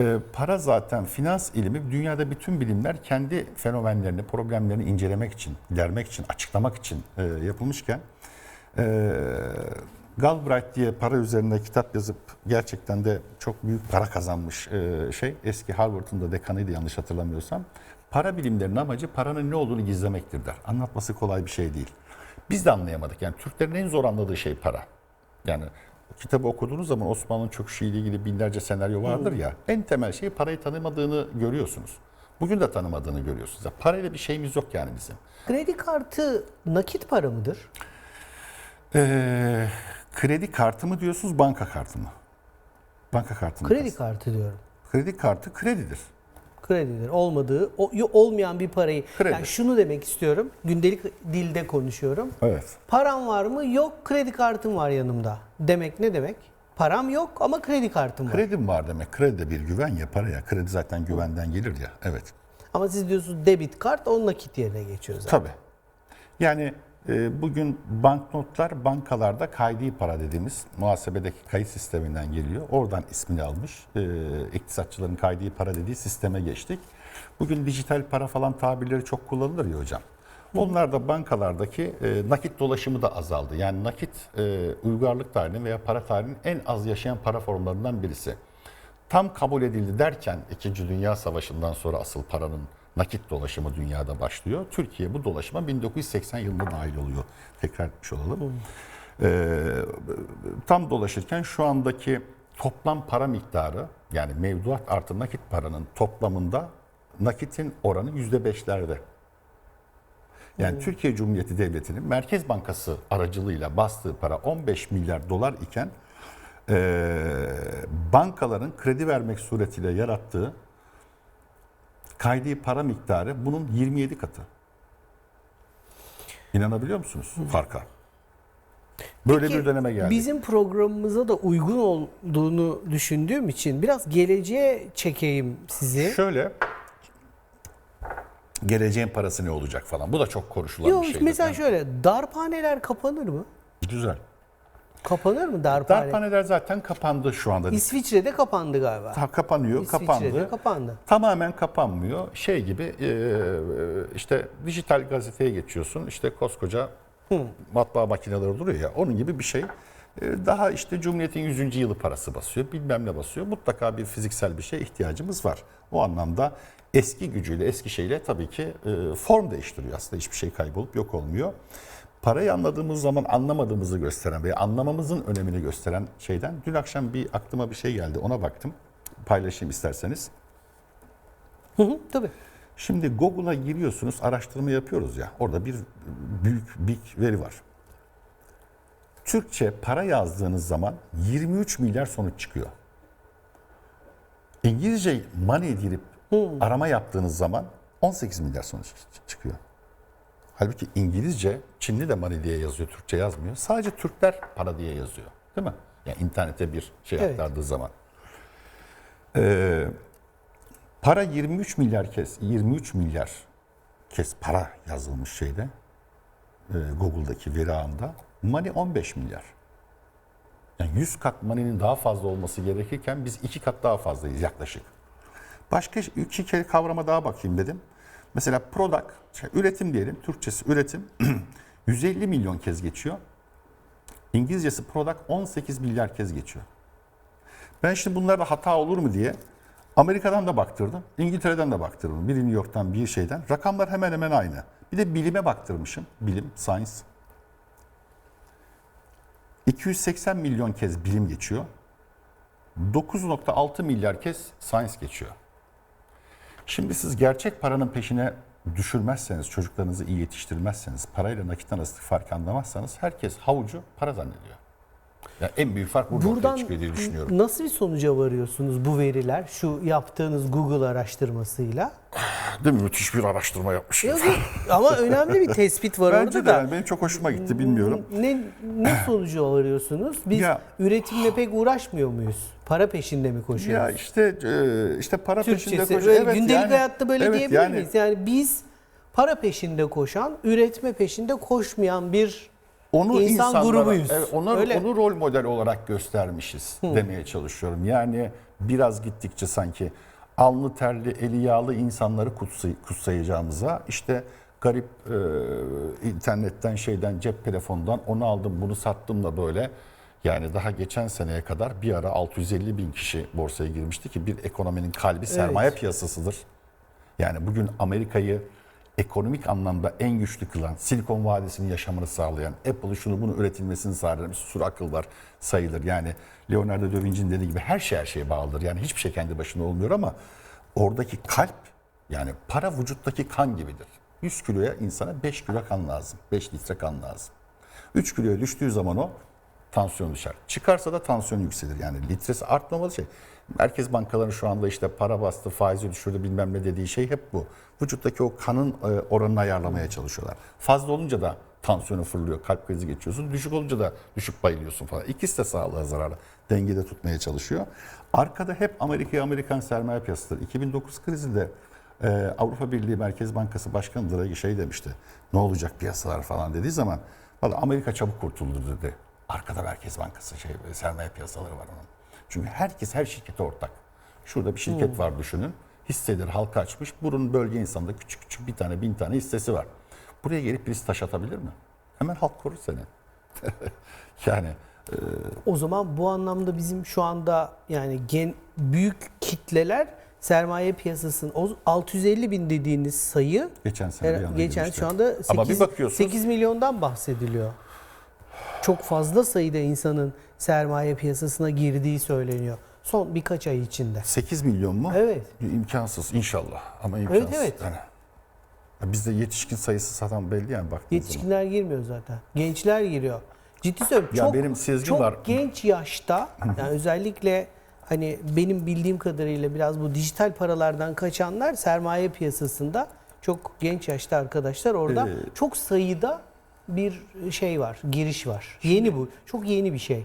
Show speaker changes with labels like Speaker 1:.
Speaker 1: Ee, Para zaten finans ilmi dünyada bütün bilimler kendi fenomenlerini, problemlerini incelemek için, dermek için, açıklamak için e, yapılmışken e, Galbraith diye para üzerine kitap yazıp gerçekten de çok büyük para kazanmış e, şey eski Harvard'ın da dekanıydı yanlış hatırlamıyorsam. Para bilimlerinin amacı paranın ne olduğunu gizlemektir der. Anlatması kolay bir şey değil. Biz de anlayamadık. Yani Türklerin en zor anladığı şey para. Yani kitabı okuduğunuz zaman Osmanlı'nın çöküşüyle ilgili binlerce senaryo vardır ya. En temel şey parayı tanımadığını görüyorsunuz. Bugün de tanımadığını görüyorsunuz. Ya parayla bir şeyimiz yok yani bizim.
Speaker 2: Kredi kartı nakit para mıdır?
Speaker 1: Ee, kredi kartı mı diyorsunuz, banka kartı mı? Banka kartı mı?
Speaker 2: Kredi kartı diyorum.
Speaker 1: Kredi kartı kredidir.
Speaker 2: Kredidir. Olmadığı, o, olmayan bir parayı.
Speaker 1: Kredi.
Speaker 2: Yani şunu demek istiyorum. Gündelik dilde konuşuyorum.
Speaker 1: Evet.
Speaker 2: Param var mı? Yok. Kredi kartım var yanımda. Demek ne demek? Param yok ama kredi kartım var.
Speaker 1: Kredim var demek. Kredi de bir güven ya paraya. Kredi zaten güvenden gelir ya. Evet.
Speaker 2: Ama siz diyorsunuz debit kart o nakit yerine geçiyor zaten.
Speaker 1: Tabii. Yani bugün banknotlar bankalarda kaydi para dediğimiz muhasebedeki kayıt sisteminden geliyor. Oradan ismini almış. E, iktisatçıların kaydi para dediği sisteme geçtik. Bugün dijital para falan tabirleri çok kullanılır ya hocam. Onlar da bankalardaki e, nakit dolaşımı da azaldı. Yani nakit e, uygarlık tarihinin veya para tarihinin en az yaşayan para formlarından birisi. Tam kabul edildi derken 2. Dünya Savaşı'ndan sonra asıl paranın nakit dolaşımı dünyada başlıyor. Türkiye bu dolaşıma 1980 yılında dahil oluyor. Tekrar etmiş olalım. Ee, tam dolaşırken şu andaki toplam para miktarı yani mevduat artı nakit paranın toplamında nakitin oranı %5'lerde. Yani Türkiye Cumhuriyeti Devleti'nin Merkez Bankası aracılığıyla bastığı para 15 milyar dolar iken eee, bankaların kredi vermek suretiyle yarattığı kaydi para miktarı bunun 27 katı. İnanabiliyor musunuz farka? Böyle
Speaker 2: Peki,
Speaker 1: bir döneme geldik.
Speaker 2: Bizim programımıza da uygun olduğunu düşündüğüm için biraz geleceğe çekeyim sizi.
Speaker 1: Şöyle geleceğin parası ne olacak falan. Bu da çok konuşulan
Speaker 2: Yok
Speaker 1: bir şeydir.
Speaker 2: mesela
Speaker 1: Yani
Speaker 2: şöyle darphaneler kapanır mı?
Speaker 1: Güzel.
Speaker 2: Kapanır mı darphane?
Speaker 1: Darphaneler zaten kapandı şu anda.
Speaker 2: İsviçre'de kapandı galiba.
Speaker 1: Ta- kapanıyor,
Speaker 2: İsviçre'de
Speaker 1: kapandı.
Speaker 2: kapandı.
Speaker 1: Tamamen kapanmıyor. Şey gibi e, işte dijital gazeteye geçiyorsun. İşte koskoca matbaa makineleri duruyor ya. Onun gibi bir şey. E, Daha işte Cumhuriyet'in 100. yılı parası basıyor. Bilmem ne basıyor. Mutlaka bir fiziksel bir şeye ihtiyacımız var. O anlamda eski gücüyle, eski şeyle tabii ki e, form değiştiriyor. Aslında hiçbir şey kaybolup yok olmuyor. Parayı anladığımız zaman anlamadığımızı gösteren veya anlamamızın önemini gösteren şeyden dün akşam bir aklıma bir şey geldi. Ona baktım. Paylaşayım isterseniz.
Speaker 2: Hı hı, tabii.
Speaker 1: Şimdi Google'a giriyorsunuz, araştırma yapıyoruz ya. Orada bir büyük big veri var. Türkçe para yazdığınız zaman 23 milyar sonuç çıkıyor. İngilizce money girip arama yaptığınız zaman 18 milyar sonuç çıkıyor. Halbuki İngilizce Çinli de money diye yazıyor, Türkçe yazmıyor. Sadece Türkler para diye yazıyor. Değil mi? Yani internete bir şey
Speaker 2: Evet.
Speaker 1: aktardığı zaman. Ee, Para 23 milyar kez, 23 milyar kez para yazılmış şeyde, e, Google'daki veri ağında. Money 15 milyar. Yani 100 kat money'nin daha fazla olması gerekirken biz iki kat daha fazlayız yaklaşık. Başka iki kere kavrama daha bakayım dedim. Mesela product, şey, üretim diyelim, Türkçesi üretim 150 milyon kez geçiyor. İngilizcesi product 18 milyar kez geçiyor. Ben şimdi bunlarda hata olur mu diye Amerika'dan da baktırdım, İngiltere'den de baktırdım. Biri New York'tan bir şeyden. Rakamlar hemen hemen aynı. Bir de bilime baktırmışım. Bilim, science. 280 milyon kez bilim geçiyor. 9.6 milyar kez science geçiyor. Şimdi siz gerçek paranın peşine düşürmezseniz, çocuklarınızı iyi yetiştirmezseniz, parayla nakit arasındaki farkı anlamazsanız herkes havucu para zannediyor. Ya en büyük fark burada ortaya
Speaker 2: Buradan
Speaker 1: çıkıyor diye düşünüyorum.
Speaker 2: nasıl bir sonuca varıyorsunuz bu veriler şu yaptığınız Google araştırmasıyla?
Speaker 1: Değil mi? Müthiş bir araştırma yapmışım.
Speaker 2: Yok, yok. Ama önemli bir tespit var
Speaker 1: Bence
Speaker 2: orada
Speaker 1: de
Speaker 2: da.
Speaker 1: yani benim çok hoşuma gitti bilmiyorum.
Speaker 2: Ne, ne sonuca varıyorsunuz? Biz
Speaker 1: Ya-
Speaker 2: üretimle pek uğraşmıyor muyuz? Para peşinde mi koşuyoruz?
Speaker 1: Ya işte e, işte para peşinde
Speaker 2: Türkçesi
Speaker 1: koş.
Speaker 2: öyle
Speaker 1: Evet,
Speaker 2: gündelik
Speaker 1: yani-
Speaker 2: hayatta böyle
Speaker 1: evet,
Speaker 2: diyebilir
Speaker 1: yani-
Speaker 2: miyiz? Yani biz para peşinde koşan, üretme peşinde koşmayan bir
Speaker 1: onu
Speaker 2: İnsan
Speaker 1: insanlara-
Speaker 2: grubuyuz.
Speaker 1: Evet, onu,
Speaker 2: Öyle.
Speaker 1: onu rol model olarak göstermişiz demeye çalışıyorum. Yani biraz gittikçe sanki alnı terli, eli yağlı insanları kutsay- kutsayacağımıza işte garip e, internetten şeyden cep telefonundan onu aldım bunu sattım da böyle yani daha geçen seneye kadar bir ara 650 bin kişi borsaya girmişti ki bir ekonominin kalbi sermaye piyasasıdır. Yani bugün Amerika'yı ekonomik anlamda en güçlü kılan, Silikon Vadisi'nin yaşamını sağlayan, Apple'ı şunu bunu üretilmesini sağlayan bir sürü akıllar sayılır. Yani Leonardo da Vinci'nin dediği gibi her şey her şeye bağlıdır. Yani hiçbir şey kendi başına olmuyor ama oradaki kalp yani para vücuttaki kan gibidir. 100 kiloya insana 5 kilo kan lazım. 5 litre kan lazım. 3 kiloya düştüğü zaman o tansiyon düşer. Çıkarsa da tansiyon yükselir. Yani litresi artmamalı şey. Merkez bankaları şu anda işte para bastı, faizi düşürdü bilmem ne dediği şey hep bu. Vücuttaki o kanın e, oranını ayarlamaya çalışıyorlar. Fazla olunca da tansiyonu fırlıyor, kalp krizi geçiyorsun. Düşük olunca da düşük bayılıyorsun falan. İkisi de sağlığa zararlı. Dengede tutmaya çalışıyor. Arkada hep Amerika Amerikan sermaye piyasaları. 2009 krizinde e, Avrupa Birliği Merkez Bankası Başkanı Draghi şey demişti. Ne olacak piyasalar falan dediği zaman valla Amerika çabuk kurtuldu dedi. Arkada Merkez Bankası şey sermaye piyasaları var onun. Çünkü herkes her şirkete ortak. Şurada bir şirket var düşünün. Hisseleri halka açmış. Bunun bölge insanında küçük küçük bir tane bin tane hissesi var. Buraya gelip birisi taş atabilir mi? Hemen halk korur seni. yani
Speaker 2: O zaman bu anlamda bizim şu anda yani gen, büyük kitleler sermaye piyasasının o 650 bin dediğiniz sayı
Speaker 1: geçen sene
Speaker 2: her- geçen şu anda 8,
Speaker 1: Ama bir bakıyorsunuz
Speaker 2: 8 milyondan bahsediliyor. Çok fazla sayıda insanın sermaye piyasasına girdiği söyleniyor. Son birkaç ay içinde.
Speaker 1: 8 milyon mu?
Speaker 2: Evet.
Speaker 1: İmkansız inşallah ama imkansız.
Speaker 2: evet.
Speaker 1: Yani. Ya Bizde yetişkin sayısı zaten belli yani zaman.
Speaker 2: Yetişkinler girmiyor zaten. Gençler giriyor. Ciddi söylüyorum.
Speaker 1: Ya
Speaker 2: çok,
Speaker 1: benim sezgim
Speaker 2: çok
Speaker 1: var.
Speaker 2: genç yaşta yani özellikle hani benim bildiğim kadarıyla biraz bu dijital paralardan kaçanlar sermaye piyasasında çok genç yaşta arkadaşlar orada
Speaker 1: Ee,
Speaker 2: çok sayıda bir şey var, giriş var. Yeni bu. Çok yeni bir şey.